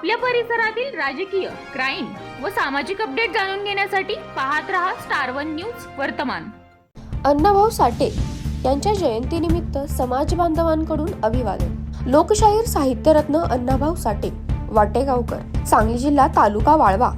आपल्या परिसरातील राजकीय क्राईम व सामाजिक अपडेट जाणून घेण्यासाठी पाहत रहा स्टार वन न्यूज वर्तमान. अण्णाभाऊ साठे यांच्या जयंतीनिमित्त समाज बांधवांकडून अभिवादन. लोकशाहीर साहित्यरत्न अण्णाभाऊ साठे वाटेगावकर सांगली जिल्हा तालुका वाळवा.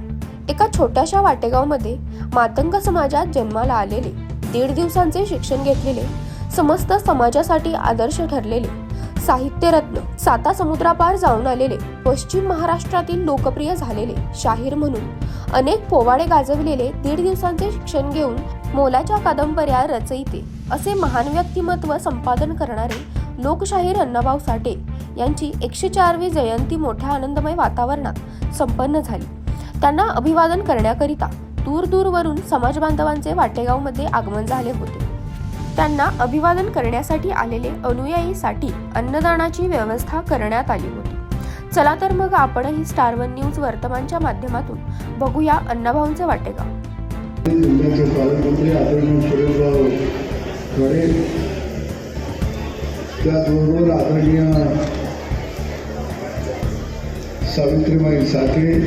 एका छोट्याशा वाटेगावमध्ये मातंग समाजात जन्माला आलेले दीड दिवसांचे शिक्षण घेतलेले समस्त समाजासाठी आदर्श ठरलेले साहित्यरत्न साता समुद्रापार जाऊन आलेले पश्चिम महाराष्ट्रातील लोकप्रिय झालेले शाहीर म्हणून. अनेक पोवाडे गाजविलेले दीड दिवसांचे शिक्षण घेऊन मोलाच्या कादंबऱ्या रचयिते असे महान व्यक्तिमत्व संपादन करणारे लोकशाहीर अण्णाभाऊ साठे यांची एकशे चारवी जयंती मोठ्या आनंदमय वातावरणात संपन्न झाली. त्यांना अभिवादन करण्याकरिता दूर दूरवरून समाज बांधवांचे वाटेगावमध्ये आगमन झाले होते. त्यांना अभिवादन करण्यासाठी आलेले अनुयायीसाठी अन्नदानाची व्यवस्था करण्यात आली होती. चला तर मग आपणही स्टार वन न्यूज वर्तमानच्या माध्यमातून बघूया अण्णाभाऊंचे वाटेगाव. त्याचबरोबर आदरणीय सावित्रीबाई साठे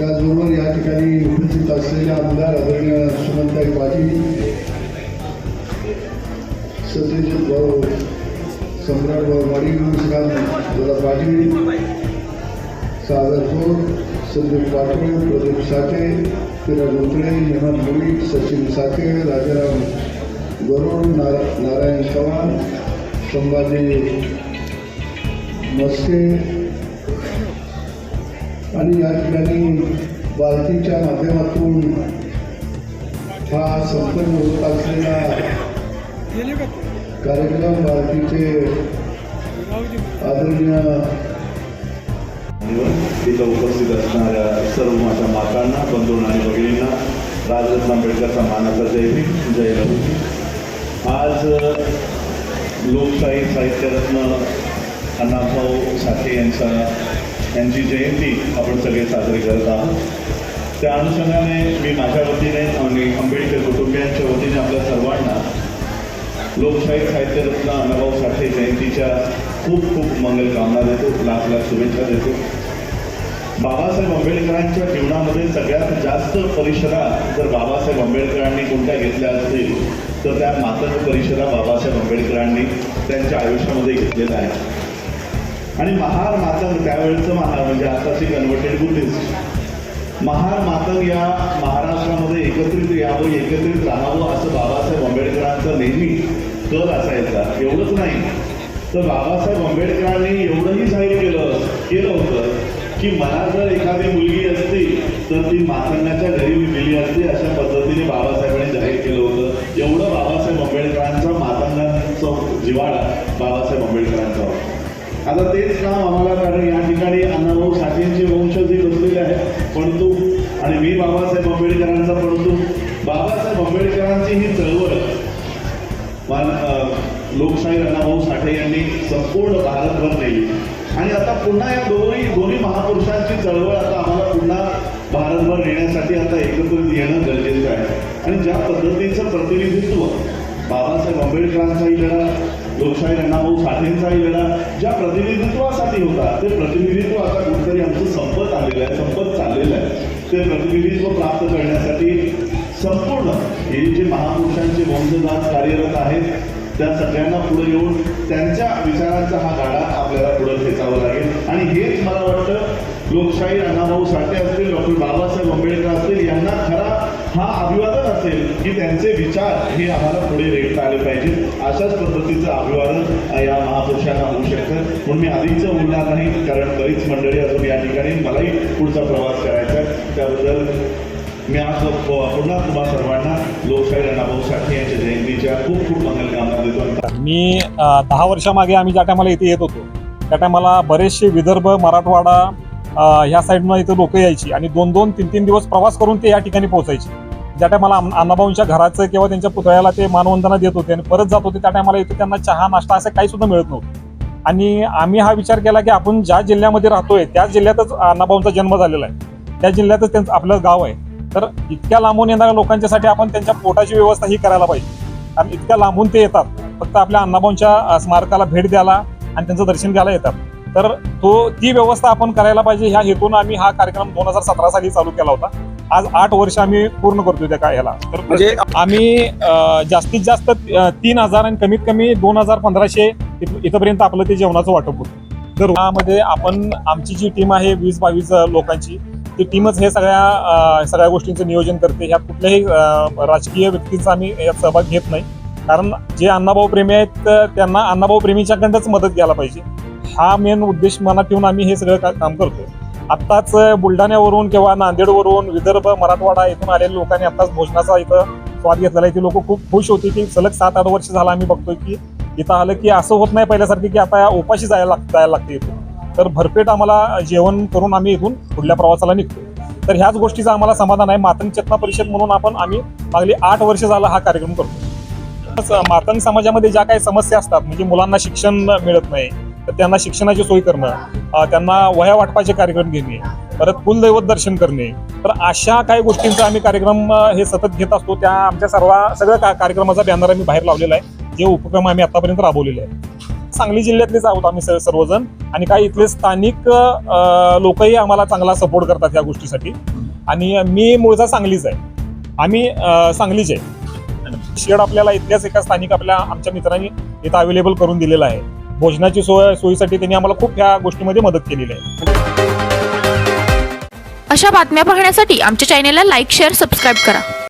त्याचबरोबर या ठिकाणी उपस्थित असलेले आमदार आदरणीय सुमनताई पाटील सत्यजित भाऊ सम्राट भाऊ वाडी नमस्कार. दादा पाटील सागरपूर संदीप पाटील प्रदीप साठे किरण गोत्रे हेमंत मुळी सचिन साठे राजाराम गरुड नारा नारायण चव्हाण संभाजी मस्के आणि या ठिकाणी बालकीच्या माध्यमातून हा संपन्न होत असलेला कार्यक्रम भारतीचे आदरणीय तिथं उपस्थित असणाऱ्या सर्व माझ्या मातांना बंधूंना आणि भगिनींना राजरत्न आंबेडकरचा मानाचा जय भीम जय लहू आज लोकशाही साहित्यरत्न अण्णाभाऊ साठे यांचा यांची जयंती आपण सगळे साजरी करत आहोत. त्या अनुषंगाने मी माझ्या वतीने आणि आंबेडकर कुटुंबियांच्या वतीने आपल्या सर्वांना लोकशाही साहित्यरत्न अण्णाभाऊ साठे जयंतीच्या खूप खूप मंगल कामना देतो लाख लाख शुभेच्छा देतो. बाबासाहेब आंबेडकरांच्या जीवनामध्ये सगळ्यात जास्त परिषदा जर बाबासाहेब आंबेडकरांनी कोणत्या घेतल्या असतील तर त्या मातंग परिषदा बाबासाहेब आंबेडकरांनी त्यांच्या आयुष्यामध्ये घेतलेल्या आहेत. आणि महार मातंग त्यावेळेचं महार म्हणजे आताची कन्व्हर्टेड बुद्धिस्ट महार मातंग या महाराष्ट्रामध्ये एकत्रित यावं एकत्रित राहावं असं बाबासाहेब आंबेडकरांचा नेहमी कल असायचा. एवढंच नाही. तर बाबासाहेब आंबेडकरांनी एवढंही जाहीर केलं केलं होतं की मला जर एखादी मुलगी असती तर ती मातंगाच्या घरी मी दिली असती अशा पद्धतीने बाबासाहेबांनी जाहीर केलं होतं. एवढं आता तेच काम आम्हाला कारण या ठिकाणी अण्णाभाऊ साठेंचे वंशजही बसलेले आहेत परंतु आणि मी बाबासाहेब आंबेडकरांचा परंतु बाबासाहेब आंबेडकरांची ही चळवळ मान लोकशाही अण्णाभाऊ साठे यांनी संपूर्ण भारतभर नेली. आणि आता पुन्हा या दोन्ही दोन्ही महापुरुषांची चळवळ आता आम्हाला पुन्हा भारतभर नेण्यासाठी आता एकत्रित येणं गरजेचं आहे. आणि ज्या पद्धतीचं प्रतिनिधित्व बाबासाहेब आंबेडकरांचाही लढा लोकशाही अण्णाभाऊ साठेंचाही वेळा ज्या प्रतिनिधित्वासाठी होता ते प्रतिनिधित्व आता कुठेतरी आमचं संपत आलेलं आहे संपत चाललेलं आहे. ते प्रतिनिधित्व प्राप्त करण्यासाठी संपूर्ण हे जे महापुरुषांचे वंशदास कार्यरत आहेत त्या सगळ्यांना पुढे येऊन त्यांच्या विचारांचा हा गाडा आपल्याला पुढे खेचावा लागेल. आणि हेच मला वाटतं लोकशाही अण्णाभाऊ साठे असतील डॉक्टर बाबासाहेब आंबेडकर असतील यांना खरा हा अभिवादन असेल की त्यांचे विचार हे आम्हाला पुढे रेटता आले पाहिजेत. अशाच पद्धतीचं अभिवादन या महापुरुषांना होऊ शकतं. म्हणून मी आधीच बोलणार नाही कारण बरीच मंडळी अजून या ठिकाणी मलाही पुढचा प्रवास करायचा आहे. त्याबद्दल मी आज पुन्हा तुम्हा सर्वांना लोकशाही अण्णाभाऊ साठे यांच्या जयंतीच्या खूप खूप मंगलकामना देतो मी दहा वर्षामागे आम्ही ज्या टायमाला इथे येत होतो त्या टायमाला बरेचसे विदर्भ मराठवाडा ह्या साईडनं इथं लोक यायची आणि दोन दोन तीन तीन दिवस प्रवास करून ते या ठिकाणी पोहोचायचे. ज्या टायमाला अण्णाभाऊंच्या घराचं किंवा त्यांच्या पुतळ्याला ते मानवंदना देत होते आणि परत जात होते त्या टायमाला इथे त्यांना चहा नाश्ता असं काही सुद्धा मिळत नव्हतं. आणि आम्ही हा विचार केला की आपण ज्या जिल्ह्यामध्ये राहतोय त्याच जिल्ह्यातच अण्णाभाऊंचा जन्म झालेला आहे. त्या जिल्ह्यातच त्यांचं आपलं गाव आहे. तर इतक्या लांबून येणाऱ्या लोकांच्यासाठी आपण त्यांच्या पोटाची व्यवस्था ही करायला पाहिजे. कारण इतक्या लांबून ते येतात. फक्त आपल्या अण्णाभाऊंच्या स्मारकाला भेट द्यायला आणि त्यांचं दर्शन घ्यायला येतात. तर तो ती व्यवस्था आपण करायला पाहिजे. ह्या हेतून आम्ही हा कार्यक्रम दोन हजार सतरा साली चालू केला होता. आज आठ वर्ष आम्ही पूर्ण करतोय त्या ह्याला तर म्हणजे आम्ही जास्तीत जास्त तीन हजार आणि कमीत कमी दोन हजार पंधराशे इथपर्यंत आपलं ते जेवणाचं वाटप होतं. तर यामध्ये आपण आमची जी टीम आहे वीस बावीस लोकांची ती टीमच हे सगळ्या सगळ्या गोष्टींचं नियोजन करते. ह्या कुठल्याही राजकीय व्यक्तींचा आम्ही यात सहभाग घेत नाही. कारण जे अण्णाभाऊ प्रेमी आहेत त्यांना अण्णाभाऊ प्रेमीच्याकडंच मदत घ्यायला पाहिजे. हा मेन उद्देश मनात ठेवून आम्ही हे सगळं का- काम करतोय. आत्ताच बुलढाण्यावरून किंवा नांदेडवरून विदर्भ मराठवाडा इथून आलेल्या लोकांनी आत्ताच भोजनाचा इथं स्वाद घेतलेला आहे. ती लोक खूप खुश होती की सलग सात आठ वर्ष झाला आम्ही बघतोय की इथं आलं की असं होत नाही पहिल्यासारखी की आता उपाशी जायला लाग जायला लागते इथून. तर भरपेट आम्हाला जेवण करून आम्ही इथून पुढल्या प्रवासाला निघतो तर ह्याच गोष्टीचं आम्हाला समाधान आहे. मातंग चेतना परिषद म्हणून आपण आम्ही मागली आठ वर्ष झाला हा कार्यक्रम करतो मातंग समाजामध्ये ज्या काही समस्या असतात म्हणजे मुलांना शिक्षण मिळत नाही तर त्यांना शिक्षणाची सोय करणं त्यांना वह्या वाटपाचे कार्यक्रम घेणे परत कुलदैवत दर्शन करणे. तर अशा काही गोष्टींचा आम्ही कार्यक्रम हे सतत घेत असतो. त्या आमच्या सर्व सगळ्या का- कार्यक्रमाचा बॅनर आम्ही बाहेर लावलेला आहे. जे उपक्रम आम्ही आतापर्यंत राबवलेले आहेत. सांगली जिल्ह्यातलेच आहोत आम्ही सर्वजण. आणि काही इथले स्थानिक लोकही आम्हाला चांगला सपोर्ट करतात या गोष्टीसाठी. आणि मी मूळचा सांगलीच आहे. आम्ही सांगलीच आहे. शेड आपल्याला इथल्याच एका स्थानिक आपल्या आमच्या मित्रांनी इथं अवेलेबल करून दिलेला आहे. भोजनाची सोय सोयीसाठी त्यांनी आम्हाला खूप ह्या गोष्टीमध्ये मदत केलेली आहे. अशा बातम्या पाहण्यासाठी आमच्या चॅनेलला लाईक शेअर सबस्क्राईब करा.